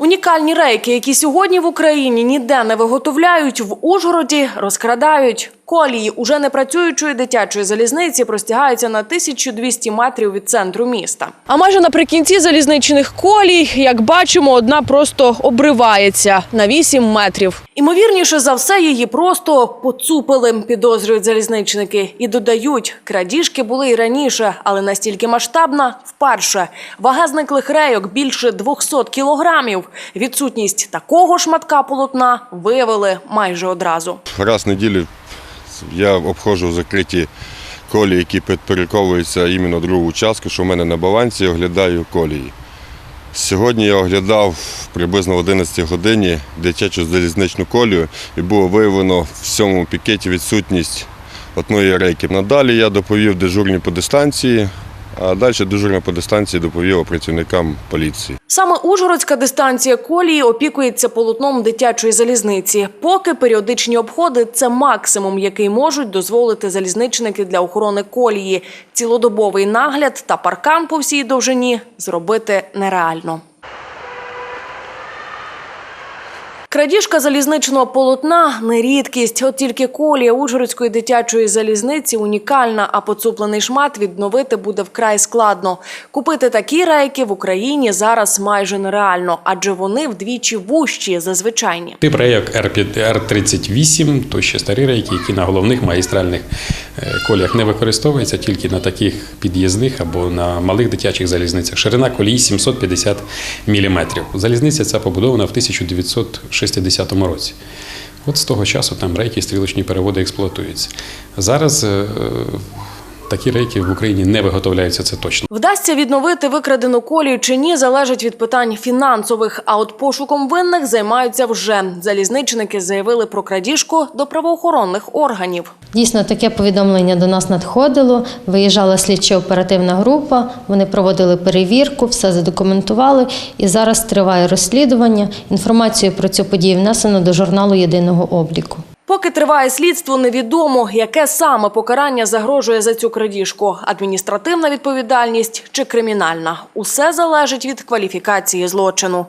Унікальні рейки, які сьогодні в Україні ніде не виготовляють, в Ужгороді розкрадають. Колії уже не працюючої дитячої залізниці простягаються на 1200 метрів від центру міста. А майже наприкінці залізничних колій, як бачимо, одна просто обривається на 8 метрів. Імовірніше за все, її просто поцупили, підозрюють залізничники. І додають, крадіжки були і раніше, але настільки масштабна – вперше. Вага зниклих рейок більше 200 кілограмів. Відсутність такого шматка полотна виявили майже одразу. Раз неділю я обходжу закриті колії, які підпорядковуються іменно другу участку, що в мене на балансі, оглядаю колії. Сьогодні я оглядав приблизно в 11 годині дитячу залізничну колію і було виявлено в цьому пікеті відсутність одної рейки. Надалі я доповів дежурні по дистанції, а далі дежурна по дистанції доповіла працівникам поліції. Саме Ужгородська дистанція колії опікується полотном дитячої залізниці. Поки періодичні обходи це максимум, який можуть дозволити залізничники для охорони колії. Цілодобовий нагляд та паркан по всій довжині зробити нереально. Крадіжка залізничного полотна не рідкість. От тільки колія Ужгородської дитячої залізниці унікальна, а поцуплений шмат відновити буде вкрай складно. Купити такі рейки в Україні зараз майже нереально, адже вони вдвічі вущі за звичайні. Тип рейок R38, то ще старі рейки, які на головних магістральних коліях не використовується тільки на таких під'їзних або на малих дитячих залізницях. Ширина колії 750 мм. Залізниця ця побудована в 1960 році. От з того часу там рейки, стрілочні переводи експлуатуються. Зараз е, такі рейки в Україні не виготовляються, це точно. Вдасться відновити викрадену колію чи ні, залежить від питань фінансових. А от пошуком винних займаються вже. Залізничники заявили про крадіжку до правоохоронних органів. Дійсно, таке повідомлення до нас надходило. Виїжджала слідчо-оперативна група. Вони проводили перевірку, все задокументували. І зараз триває розслідування. Інформацію про цю подію внесено до журналу єдиного обліку. Поки триває слідство, невідомо, яке саме покарання загрожує за цю крадіжку – адміністративна відповідальність чи кримінальна. Усе залежить від кваліфікації злочину.